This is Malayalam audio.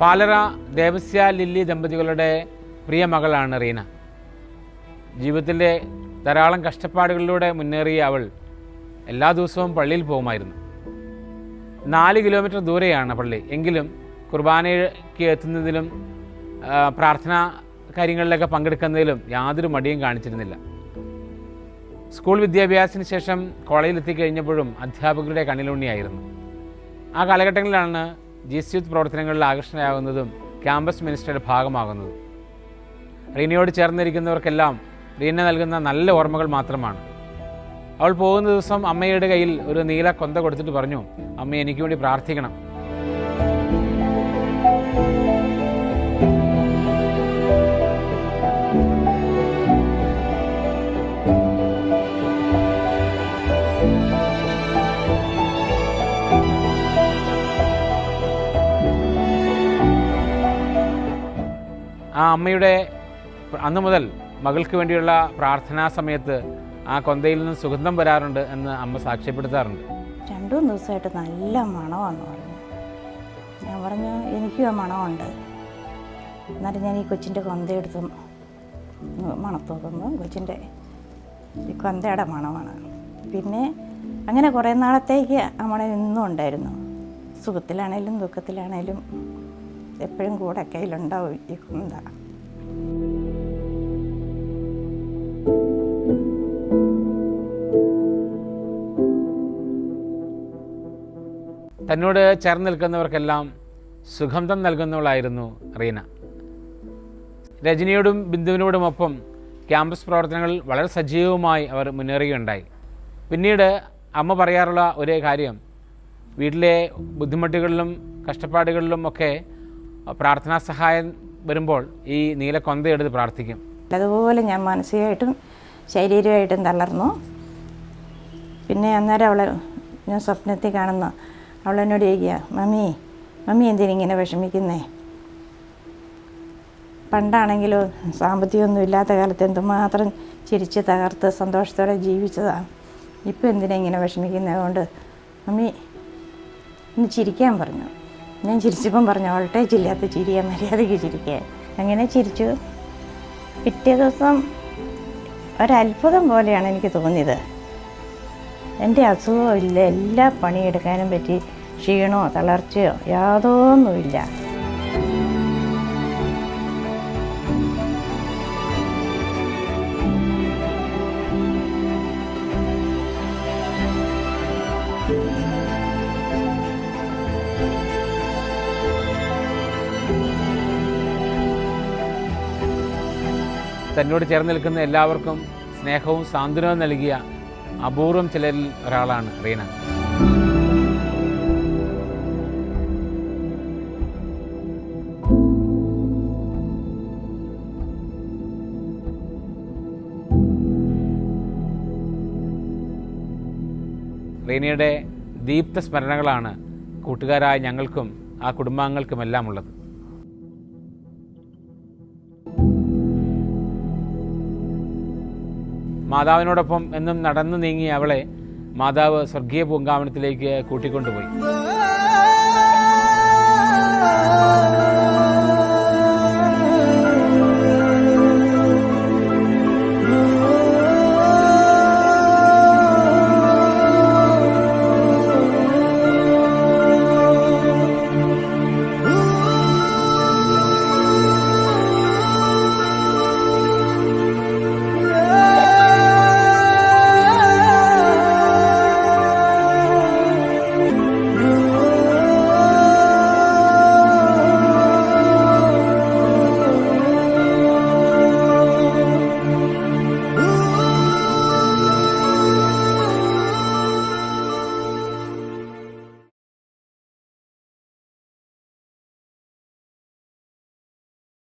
പാലറ ദേവസ്യ ലില്ലി ദമ്പതികളുടെ പ്രിയ മകളാണ് റീന. ജീവിതത്തിന്റെ ധാരാളം കഷ്ടപ്പാടുകളിലൂടെ മുന്നേറിയ അവൾ എല്ലാ ദിവസവും പള്ളിയിൽ പോകുമായിരുന്നു. നാല് കിലോമീറ്റർ ദൂരെയാണ് പള്ളി. എങ്കിലും കുർബാനയ്ക്ക് എത്തുന്നതിലും പ്രാർത്ഥന കാര്യങ്ങളിലൊക്കെ പങ്കെടുക്കുന്നതിലും യാതൊരു മടിയും കാണിച്ചിരുന്നില്ല. സ്കൂൾ വിദ്യാഭ്യാസത്തിന് ശേഷം കോളേജിൽ എത്തിക്കഴിഞ്ഞപ്പോഴും അധ്യാപകരുടെ കണ്ണിലുണ്ണിയായിരുന്നു ആ കാലഘട്ടങ്ങളിലാണ് ജി സി യൂത്ത് പ്രവർത്തനങ്ങളിൽ ആകർഷണയാകുന്നതും ക്യാമ്പസ് മിനിസ്റ്ററുടെ ഭാഗമാകുന്നതും. റീനയോട് ചേർന്നിരിക്കുന്നവർക്കെല്ലാം റീന നൽകുന്ന നല്ല ഓർമ്മകൾ മാത്രമാണ്. അവൾ പോകുന്ന ദിവസം അമ്മയുടെ കയ്യിൽ ഒരു നീല കൊന്ത കൊടുത്തിട്ട് പറഞ്ഞു അമ്മ എനിക്ക് വേണ്ടി പ്രാർത്ഥിക്കണം. ആ അമ്മയുടെ അന്നു മുതൽ മകൾക്ക് വേണ്ടിയുള്ള പ്രാർത്ഥനാ സമയത്ത് ആ കൊന്തയിൽ നിന്ന് സുഗന്ധം വരാറുണ്ട് എന്ന് അമ്മ സാക്ഷ്യപ്പെടുത്താറുണ്ട്. രണ്ടു ദിവസമായിട്ട് നല്ല മണമാണെന്ന് പറഞ്ഞു. ഞാൻ പറഞ്ഞു എനിക്കും ആ മണമുണ്ട്. എന്നിട്ട് ഞാൻ ഈ കൊച്ചിന്റെ കൊന്തയെടുത്ത് മണത്ത് നോക്കുമ്പോൾ കൊച്ചിന്റെ ഈ കൊന്തയുടെ മണമാണ്. പിന്നെ അങ്ങനെ കുറേ നാളത്തേക്ക് മണം ഇന്നും ഉണ്ടായിരുന്നു സുഖത്തിലാണേലും ദുഃഖത്തിലാണേലും എപ്പോഴും കൂടെ കയ്യിലുണ്ടാവും ഈ കുന്ത. തന്നോട് ചേർന്ന് നിൽക്കുന്നവർക്കെല്ലാം സുഗന്ധം നൽകുന്നവളായിരുന്നു റീന. രജനിയോടും ബിന്ദുവിനോടുമൊപ്പം ക്യാമ്പസ് പ്രവർത്തനങ്ങൾ വളരെ സജീവമായി അവർ മുന്നേറുകയുണ്ടായി. പിന്നീട് അമ്മ പറയാറുള്ള ഒരേ കാര്യം വീട്ടിലെ ബുദ്ധിമുട്ടുകളിലും കഷ്ടപ്പാടുകളിലും ഒക്കെ പ്രാർത്ഥനാ സഹായം വരുമ്പോൾ ഈ നീലക്കൊന്ത എടുത്ത് പ്രാർത്ഥിക്കും. അതുപോലെ ഞാൻ മാനസികമായിട്ടും ശാരീരികമായിട്ടും തളർന്നു. പിന്നെ അന്നേരം അവളെ ഞാൻ സ്വപ്നത്തിൽ കാണുന്ന അവളെന്നോട് ചോദിക്കുക മമ്മി മമ്മി എന്തിനിങ്ങനെ വിഷമിക്കുന്നേ? പണ്ടാണെങ്കിലോ സാമ്പത്തികമൊന്നും ഇല്ലാത്ത കാലത്ത് എന്തുമാത്രം ചിരിച്ച് തകർത്ത് സന്തോഷത്തോടെ ജീവിച്ചതാണ് ഇപ്പം എന്തിനാ ഇങ്ങനെ വിഷമിക്കുന്നത് അതുകൊണ്ട് മമ്മി ഒന്ന് ചിരിക്കാൻ പറഞ്ഞു. ഞാൻ ചിരിച്ചപ്പം പറഞ്ഞു വോൾട്ടേജ് ഇല്ലാത്ത ചിരിയാ മര്യാദയ്ക്ക് ചിരിക്കുക അങ്ങനെ ചിരിച്ചു. പിറ്റേ ദിവസം ഒരത്ഭുതം പോലെയാണ് എനിക്ക് തോന്നിയത്. എന്റെ അസുഖവും ഇല്ല എല്ലാ പണിയെടുക്കാനും പറ്റി ക്ഷീണമോ തളർച്ചയോ യാതൊന്നുമില്ല. തന്നോട് ചേർന്ന് നിൽക്കുന്ന എല്ലാവർക്കും സ്നേഹവും സാന്ത്വനവും നൽകിയ അപൂർവം ചിലരിൽ ഒരാളാണ് റീന. റീനയുടെ ദീപ്ത സ്മരണകളാണ് കൂട്ടുകാരായ ഞങ്ങൾക്കും ആ കുടുംബാംഗങ്ങൾക്കുമെല്ലാം ഉള്ളത്. മാതാവിനോടൊപ്പം എന്നും നടന്നു നീങ്ങിയ അവളെ മാതാവ് സ്വർഗീയ പൂങ്കാവനത്തിലേക്ക് കൂട്ടിക്കൊണ്ടുപോയി.